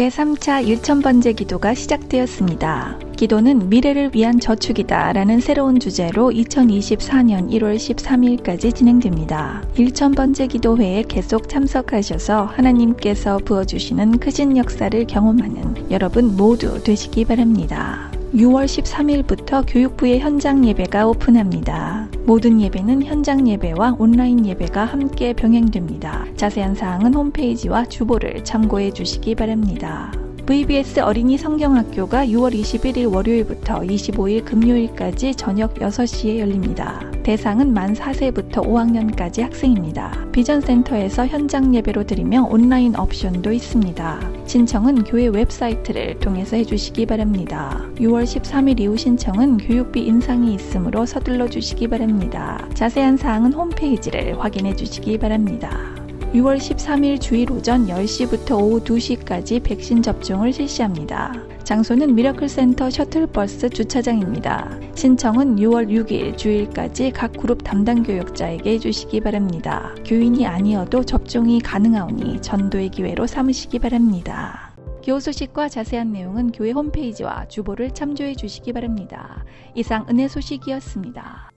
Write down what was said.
제3차 1천번째 기도가 시작되었습니다. 기도는 미래를 위한 저축이다 라는 새로운 주제로 2024년 1월 13일까지 진행됩니다. 1천번째 기도회에 계속 참석하셔서 하나님께서 부어주시는 크신 역사를 경험하는 여러분 모두 되시기 바랍니다. 6월 13일부터 교육부의 현장 예배가 오픈합니다. 모든 예배는 현장 예배와 온라인 예배가 함께 병행됩니다. 자세한 사항은 홈페이지와 주보를 참고해 주시기 바랍니다. VBS 어린이 성경학교가 6월 21일 월요일부터 25일 금요일까지 저녁 6시에 열립니다. 대상은 만 4세부터 5학년까지 학생입니다. 비전센터에서 현장 예배로 드리며 온라인 옵션도 있습니다. 신청은 교회 웹사이트를 통해서 해주시기 바랍니다. 6월 13일 이후 신청은 교육비 인상이 있으므로 서둘러 주시기 바랍니다. 자세한 사항은 홈페이지를 확인해 주시기 바랍니다. 6월 13일 주일 오전 10시부터 오후 2시까지 백신 접종을 실시합니다. 장소는 미라클 센터 셔틀버스 주차장입니다. 신청은 6월 6일 주일까지 각 그룹 담당 교육자에게 해주시기 바랍니다. 교인이 아니어도 접종이 가능하오니 전도의 기회로 삼으시기 바랍니다. 교우 소식과 자세한 내용은 교회 홈페이지와 주보를 참조해 주시기 바랍니다. 이상 은혜 소식이었습니다.